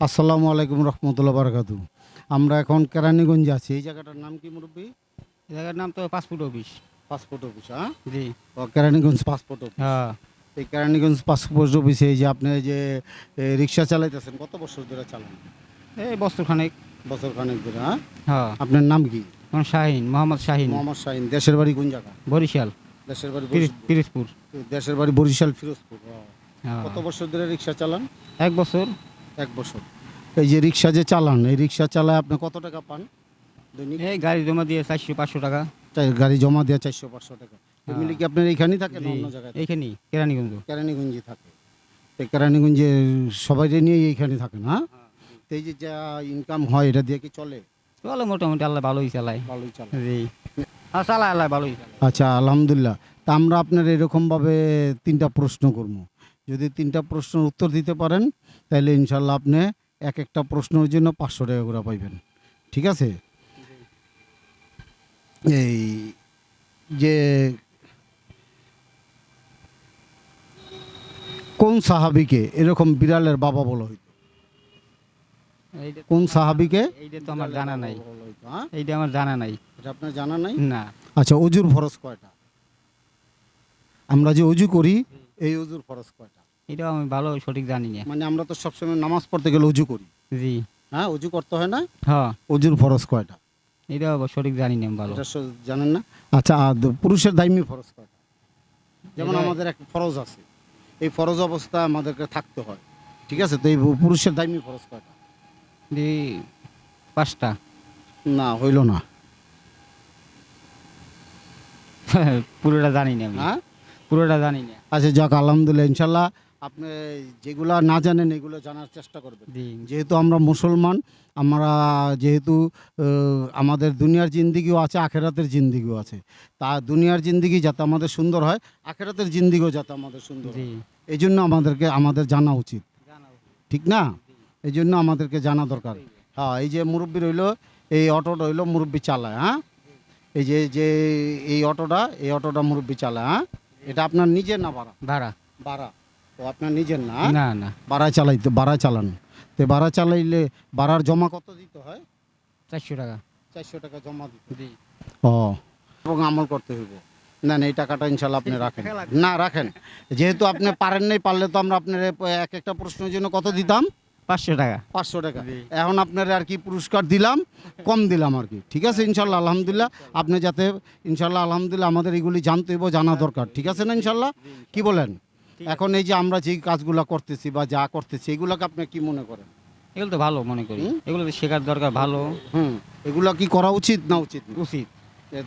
আসসালামু আলাইকুম রহমতুল্লাহ বারকাতু। আমরা এখন কেরানীগঞ্জে আছি। এই জায়গাটার নাম কি মুরব্বী? এই জায়গার নাম তো পাসপোর্ট অফিস। পাসপোর্ট অফিস হ্যাঁ? জি। ও, কেরানীগঞ্জ পাসপোর্ট অফিস। হ্যাঁ। এই কেরানীগঞ্জ পাসপোর্ট অফিসে এই যে আপনি যে রিক্সা চালাইতেছেন কত বছর ধরে চালান? এই বছর খানেক বছর খানেক ধরে হ্যাঁ? হ্যাঁ। আপনার নাম কি? শাহিন মোহাম্মদ শাহিন। মোহাম্মদ শাহিন। দেশের বাড়ি কোন জায়গা? বরিশাল। দেশের বাড়ি পিরিজপুর দেশের বাড়ি বরিশাল ফিরোজপুর। হ্যাঁ। কত বছর ধরে রিক্সা চালান? এক বছর। এক বছর। এই যে রিক্সা যে চালান এই রিক্সা চালায় আপনি কত টাকা পান? দৈনিক? এই গাড়ি জমা দিয়ে চারশো পাঁচশো টাকা। গাড়ি জমা দেওয়া চারশো পাঁচশো টাকা। ফ্যামিলি কি আপনার এইখানেই থাকেন না অন্য জায়গায়? এইখানেই কেরানীগঞ্জ। কেরানীগঞ্জে থাকে। তো কেরানীগঞ্জে সবাই নিয়ে এইখানে থাকেন হ্যাঁ? তো এই যে যা ইনকাম হয় এটা দিয়ে কি চলে? চলে মোটামুটি আল্লাহ ভালোই চালায়। ভালোই চলে জি। হ্যাঁ চালায় আল্লাহ ভালোই আচ্ছা আলহামদুলিল্লাহ। তা আমরা আপনার এরকমভাবে তিনটা প্রশ্ন করব। যদি তিনটা প্রশ্নের উত্তর দিতে পারেন তাহলে ইনশাল্লাহ আপনি এক একটা প্রশ্নের জন্য পাঁচশো টাকা করে পাইবেন। ঠিক আছে? এই যে কোন সাহাবিকে এরকম বিড়ালের বাবা বলা হইতো? কোন সাহাবিকে? এইটা তো আমার জানা নাই। হ্যাঁ? এইটা আমার জানা নাই। এটা আপনার জানা নাই? না। আচ্ছা অজুর ফরজ কয়টা? আমরা যে অজু করি এই অজুর ফরজ কয়টা? এটাও আমি ভালো সঠিক জানি না। মানে আমরা তো সবসময় নামাজ পড়তে গেলে অজু করি। জি। হ্যাঁ অজু করতে হয় না? হ্যাঁ। অজুর ফরজ কয়টা? এটাও সঠিক জানি না ভালো। এটা স- জানেন না? আচ্ছা আর পুরুষের দাইমি ফরজ কয়টা? যেমন আমাদের একটা ফরজ আছে। এই ফরজ অবস্থা আমাদেরকে থাকতে হয়। ঠিক আছে? তো এই পুরুষের দাইমি ফরজ কয়টা? দি পাঁচটা। না হইল না। পুরোটা জানি না আমি। হ্যাঁ? পুরোটা জানি না। আচ্ছা যাক আলহামদুলিল্লাহ ইনশাল্লাহ। আপনি যেগুলা না জানেন এগুলো জানার চেষ্টা করবেন। যেহেতু আমরা মুসলমান আমরা যেহেতু আমাদের দুনিয়ার জিন্দিগিও আছে আখেরাতের জিন্দিগিও আছে। তা দুনিয়ার জিন্দিগি যাতে আমাদের সুন্দর হয় আখেরাতের জিন্দিগিও যাতে আমাদের সুন্দর হয়। এই জন্য আমাদেরকে আমাদের জানা উচিত। ঠিক না? এই জন্য আমাদেরকে জানা দরকার। হ্যাঁ এই যে মুরব্বী রইল এই অটোটা রইল মুরব্বী চালায় হ্যাঁ? এই যে যে এই অটোটা এই অটোটা মুরব্বী চালায় হ্যাঁ? এটা আপনার নিজের না ভাড়া? ভাড়া। ভাড়া। ও আপনার নিজের না? না না। ভাড়া চালাইতে ভাড়া চালান। তো ভাড়া চালাইলে ভাড়ার জমা কত দিতে হয়? চারশো টাকা। চারশো টাকা জমা দিতে ও। এবং আমল করতে হইব। না না এই টাকাটা ইনশাল্লাহ আপনি রাখেন। না রাখেন। যেহেতু আপনি পারেন নাই পারলে তো আমরা আপনার এক একটা প্রশ্নের জন্য কত দিতাম? পাঁচশো টাকা। পাঁচশো টাকা। এখন আপনার আর কি পুরস্কার দিলাম? কম দিলাম আর কি। ঠিক আছে ইনশাল্লাহ আলহামদুলিল্লাহ। আপনি যাতে ইনশাল্লাহ আলহামদুলিল্লাহ আমাদের এগুলি জানতে হইব জানা দরকার। ঠিক আছে না ইনশাল্লাহ? কি বলেন? এখন এই যে আমরা যেই কাজগুলো করতেছি বা যা করতেছি এগুলোকে আপনি কি মনে করেন? এগুলো তো ভালো মনে করি। এগুলো শেখার দরকার ভালো। হুম। এগুলো কি করা উচিত না উচিত? উচিত।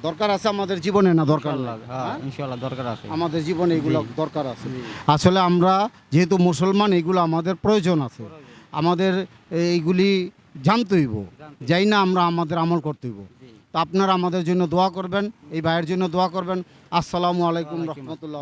দরকার আছে আমাদের জীবনে না দরকার? হ্যাঁ হ্যাঁ? দরকার আছে। আমাদের জীবনে এগুলো দরকার আছে। আসলে আমরা যেহেতু মুসলমান এগুলো আমাদের প্রয়োজন আছে। আমাদের এইগুলি জানতে হইব। যাই না আমরা আমাদের আমল করতে হইব। তা আপনারা আমাদের জন্য দোয়া করবেন এই ভাইয়ের জন্য দোয়া করবেন। আসসালামু আলাইকুম রহমতুল্লাহ।